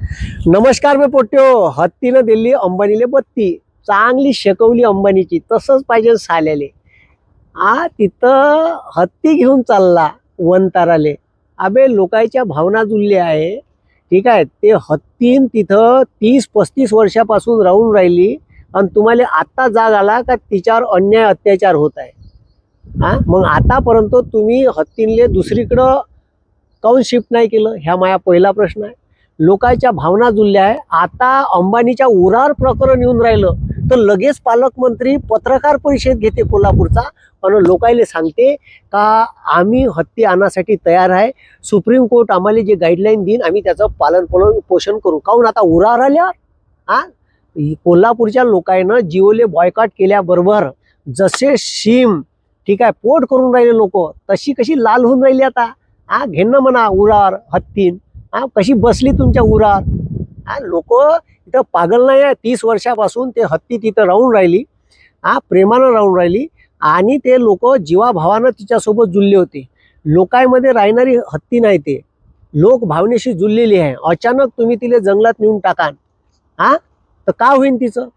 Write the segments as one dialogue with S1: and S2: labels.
S1: नमस्कार मी पोट्यो. हत्तीनं दिली अंबानीले बत्ती. चांगली शेकवली अंबानीची. तसंच पाहिजे साल्याले. आ तिथं हत्ती घेऊन चालला वनताराले. अबे लोकांच्या भावना जुळल्या आहे. ठीक आहे ते हत्तीन तिथं तीस पस्तीस वर्षापासून राहून राहिली आणि तुम्हाला आत्ता जाग आला का तिच्यावर अन्याय अत्याचार होत आहे. हा मग आतापर्यंत तुम्ही हत्तींले दुसरीकडं काऊन शिफ्ट नाही केलं? ह्या माझा पहिला प्रश्न आहे. लोकांच्या भावना जुळल्या आहे. आता अंबानीच्या उरार प्रकरण येऊन राहिलं तर लगेच पालकमंत्री पत्रकार परिषद घेते कोल्हापूरचा. आणि लोकायले सांगते का आम्ही हत्ती आणण्यासाठी तयार आहे. सुप्रीम कोर्ट आम्हाला जे गाईडलाईन देईन आम्ही त्याचं पालन पोलन पोषण करू. काहून आता उरार आल्या हा कोल्हापूरच्या लोकांनं जिओले बॉयकॉट केल्याबरोबर जसे शिम ठीक आहे पोट करून राहिले लोक तशी कशी लाल होऊन राहिली आता? हा घेणं म्हणा उरार हत्तीन. हा कशी बसली तुमच्या उरात? हा लोक इथं पागल नाही आहे. तीस वर्षापासून ते हत्ती तिथं राहून राहिली. हा प्रेमानं राहून राहिली. आणि ते लोक जीवाभावानं तिच्यासोबत जुळले होते. लोकांमध्ये राहणारी हत्ती नाही ते. लोक भावनेशी जुळलेली आहे. अचानक तुम्ही तिला जंगलात नेऊन टाकान. हा तर का होईन तिचं?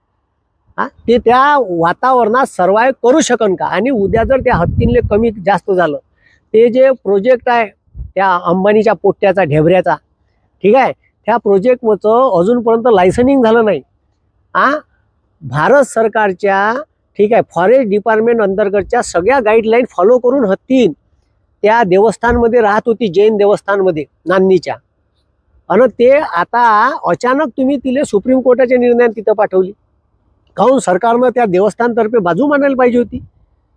S1: हा ते त्या वातावरणात सर्वाईव्ह करू शकन का? आणि उद्या जर त्या हत्तींले कमी जास्त झालं. ते जे प्रोजेक्ट आहे त्या अंबानीच्या पोट्ट्याचा ढेबऱ्याचा. ठीक आहे? त्या प्रोजेक्टचं अजूनपर्यंत लायसनिंग झालं नाही. आ? भारत सरकारच्या ठीक आहे फॉरेस्ट डिपार्टमेंट अंतर्गतच्या सगळ्या गाईडलाईन फॉलो करून हत्तीन. त्या देवस्थानमध्ये राहत होती जैन देवस्थानमध्ये नांदनीच्या आणि ते आता अचानक तुम्ही तिले सुप्रीम कोर्टाच्या निर्णयात तिथं पाठवली. काहून सरकारनं त्या देवस्थानतर्फे बाजू मांडायला पाहिजे होती?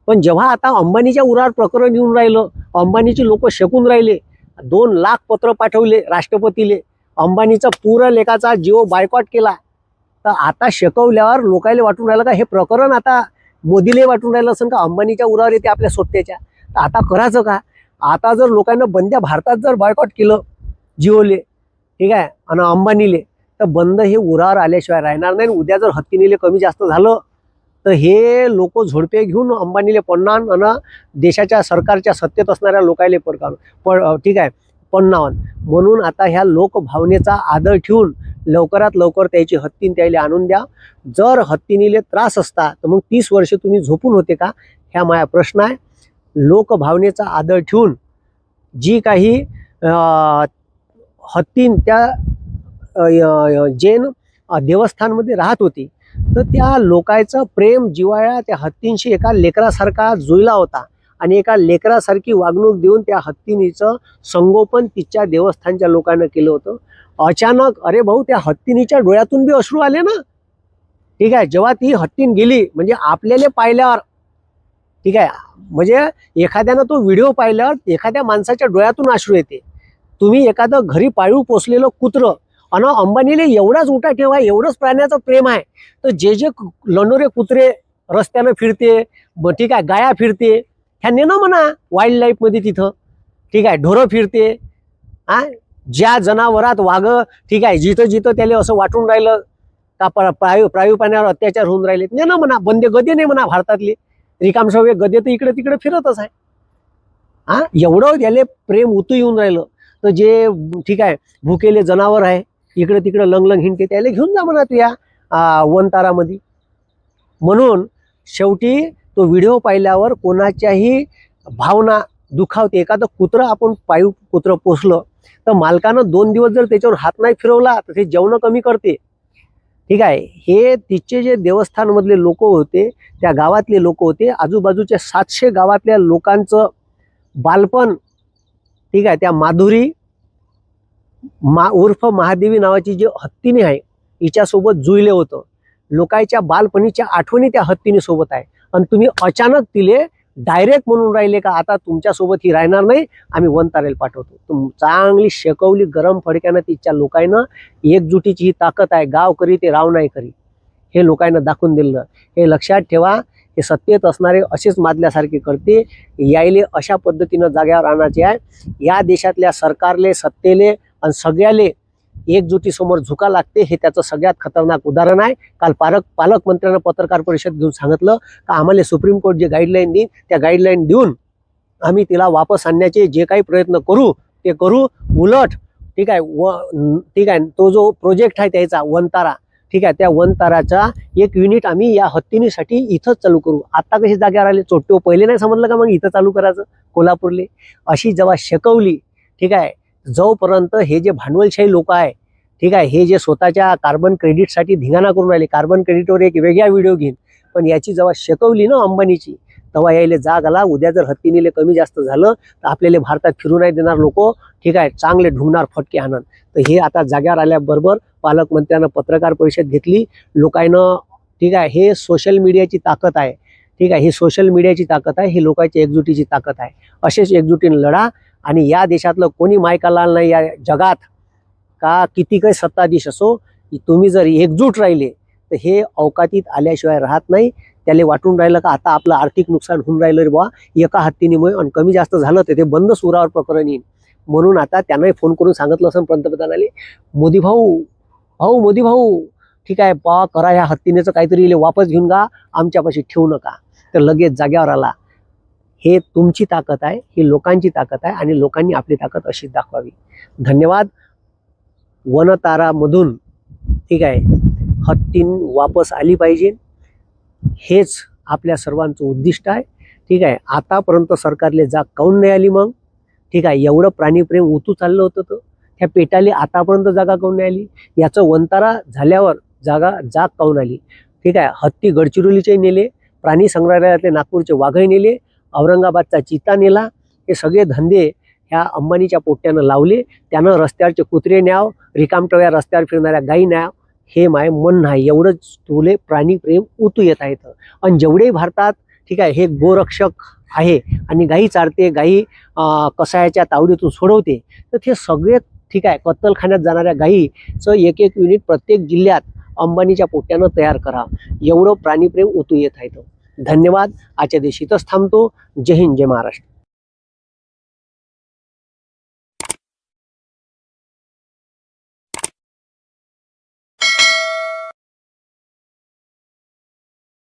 S1: पण जेव्हा आता अंबानीच्या उरावर प्रकरण येऊन राहिलं अंबानीचे लोक शेकून राहिले दोन लाख पत्र पाठवले राष्ट्रपतीले अंबानीचा पूर लेखाचा जिओ बायकॉट केला तर आता शेकवल्यावर लोकायला वाटून राहिलं का हे प्रकरण आता मोदीले वाटून राहिलं असेल का अंबानीच्या उरावर येते आपल्या सोत्याच्या तर आता करायचं का? आता जर लोकांना बंद्या भारतात जर बायकॉट केलं जिओले ठीक आहे आणि अंबानीले तर बंद हे उरावर आल्याशिवाय राहणार नाही. आणि उद्या जर हत्तीनेले कमी जास्त झालं तर हे लोक झोडपे घेऊन अंबानीले पन्नान आणि देशाच्या सरकारच्या सत्तेत असणाऱ्या लोकायले पडकार पण ठीक आहे पन्नावन. म्हणून आता ह्या लोकभावनेचा आदर ठेवून लवकरात लवकर त्याची हत्तीन त्याला आणून द्या. जर हत्तीनीले त्रास असता तर मग तीस वर्ष तुम्ही झोपून होते का? ह्या माझा प्रश्न आहे. लोकभावनेचा आदर ठेवून जी काही हत्तीन त्या जैन देवस्थानमध्ये राहत होती तर त्या लोकांचं प्रेम जिवाळा त्या हत्तींशी एका लेकरासारखा जुळला होता. आणि एका लेकरासारखी वागणूक देऊन त्या हत्तीनीचं संगोपन तिच्या देवस्थानच्या लोकांना केलं होतं. अचानक अरे भाऊ त्या हत्तीनीच्या डोळ्यातून बी अश्रू आले ना? ठीक आहे जेव्हा ती हत्तीन गेली म्हणजे आपल्याला पाहिल्यावर ठीक आहे म्हणजे एखाद्यानं तो व्हिडिओ पाहिल्यावर एखाद्या माणसाच्या डोळ्यातून अश्रू येते. तुम्ही एखादं घरी पाळीव पोचलेलं कुत्रं आणि अंबानीले एवढाच उठा ठेवा एवढंच प्राण्याचं प्रेम आहे. तर जे जे लंडोरे कुत्रे रस्त्यानं फिरते ठीक आहे गाया फिरते ह्या नेणं म्हणा वाईल्ड लाईफमध्ये तिथं ठीक आहे ढोरं फिरते हा ज्या जनावरात वाघ ठीक आहे जिथं जिथं त्याला असं वाटून राहिलं का प्रा- प्रायु पाण्यावर अत्याचार होऊन राहिले नेणं म्हणा बंदे गदे नाही म्हणा भारतातले. रिकामसवे गदे तर इकडे तिकडे फिरतच आहे. हा एवढं त्याले प्रेम उतू येऊन राहिलं. तर जे ठीक आहे भुकेले जनावर आहे इकडं तिकडं लंगलंग हिंडते त्याला घेऊन जा म्हणा तू या वनतारामध्ये. म्हणून शेवटी तो व्हिडिओ पाहिल्यावर कोणाच्याही भावना दुखावते. एखादं कुत्रं आपण पायू कुत्रं पोचलं तर मालकानं दोन दिवस जर त्याच्यावर हात नाही फिरवला तर ते जेवणं कमी करते. ठीक आहे? हे तिचे जे देवस्थानमधले लोक होते त्या गावातले लोक होते आजूबाजूच्या सातशे गावातल्या लोकांचं बालपण ठीक आहे? त्या माधुरी मा उर्फ महादेवी नावाची जी हत्तीने आहे हिच्यासोबत जुळले होतं. लोकांच्या बालपणीच्या आठवणी त्या हत्तीने सोबत आहे. आणि तुम्ही अचानक तिले डायरेक्ट म्हणून राहिले का आता तुमच्यासोबत ही राहणार नाही आम्ही वन तारेला पाठवतो. तुम चांगली शेकवली गरम फडक्यानं तिच्या लोकांना एकजुटीची ही ताकद आहे गाव करी ते राव नाही करी. हे लोकांना दाखवून दिलं. हे लक्षात ठेवा हे सत्तेत असणारे असेच मादल्यासारखे करते. यायले अशा पद्धतीनं जाग्यावर आणायचे आहे. या देशातल्या सरकारले सत्तेले आणि सगळ्याले एकजुटीसमोर झुका लागते हे त्याचं सगळ्यात खतरनाक उदाहरण आहे. काल पालक पालकमंत्र्यांना पत्रकार परिषद घेऊन सांगितलं का आम्हाला सुप्रीम कोर्ट जे गाईडलाईन देईन त्या गाईडलाईन देऊन आम्ही तिला वापस आणण्याचे जे काही प्रयत्न करू ते करू. उलट ठीक आहे व ठीक आहे तो जो प्रोजेक्ट आहे त्याचा वनतारा ठीक आहे त्या वनताराचा एक युनिट आम्ही या हत्तीनीसाठी इथंच चालू करू. आत्ता कशी जाग्यावर आले? चोट्टे पहिले नाही समजलं का मग इथं चालू करायचं? कोल्हापूरले. अशी जेव्हा शिकवली ठीक आहे जोपर्यंत हे जे भांडवलशाही लोक आहे ठीक आहे हे जे स्वतःच्या कार्बन क्रेडिटसाठी धिंगाणा करून राहिले कार्बन क्रेडिटवर एक वेगळा व्हिडिओ घेईन पण याची जेव्हा शिकवली ना अंबानीची तेव्हा यायला जाग आला. उद्या जर हत्तीनीले कमी जास्त झालं तर आपल्याला भारतात फिरू नाही देणार लोक ठीक आहे चांगले ढुंगणार फटके आणन. तर हे आता जाग्यावर आल्याबरोबर पालकमंत्र्यानं पत्रकार परिषद घेतली. लोकांनं ठीक आहे हे सोशल मीडियाची ताकद आहे. ठीक आहे ही सोशल मीडियाची ताकद आहे ही लोकांची एकजुटीची ताकद आहे. असेच एकजुटीने लढा. आणि या देशातलं कोणी मायकाला नाही या जगात? का किती काही सत्ताधीश असो तुम्ही जर एकजूट राहिले तर हे अवकातीत आल्याशिवाय राहत नाही. त्याला वाटून राहिलं का आता आपलं आर्थिक नुकसान होऊन राहिलं रे बा एका हत्तीनेमुळे आणि कमी जास्त झालं तर ते बंद सुरावर प्रकरण येईल म्हणून आता त्यांनाही फोन करून सांगितलं असं पंतप्रधानाले मोदी भाऊ भाऊ मोदी भाऊ ठीक आहे पा करा ह्या हत्तीनेचं काहीतरी वापस घेऊन गा आमच्यापाशी ठेवू नका. तर लगेच जाग्यावर आला. हे तुमची ताकद आहे ही लोकांची ताकद आहे आणि लोकांनी आपली ताकद अशीच दाखवावी. धन्यवाद. वनतारामधून ठीक आहे हत्तीन वापस आली पाहिजे. हेच आपल्या सर्वांचं उद्दिष्ट आहे. ठीक आहे आतापर्यंत सरकारले जाग काऊन नाही आली मग? ठीक आहे एवढं प्राणीप्रेम उतू चाललं होतं तर? त्या पेटाले आतापर्यंत जागा काऊन नाही आली? याचं वंतारा झाल्यावर जागा जाग काऊन आली? ठीक आहे हत्ती गडचिरोलीचे नेले प्राणी संग्रहालयातले नागपूरचे वाघही नेले औरंगाबादचा चिता नेला हे सगळे धंदे ह्या अंबानीच्या पोट्यानं लावले. त्यानं रस्त्यावरचे कुत्रे न्याव रिकामटव्या रस्त्यावर फिरणाऱ्या गाई न्याव हे माय मन नाही. एवढंच तुले प्राणीप्रेम उतू येत आहेत. आणि जेवढे भारतात ठीक आहे हे गोरक्षक आहे आणि गाई चारते गाई कसायाच्या तावडीतून सोडवते तर ते सगळे ठीक आहे कत्तलखान्यात जाणाऱ्या गाईचं एक एक युनिट प्रत्येक जिल्ह्यात अंबानीच्या पोट्यानं तयार करा एवढं प्राणीप्रेम उतू येत आहे धन्यवाद. आजच्या दिवशी इथंच थांबतो. जय हिंद जय महाराष्ट्र.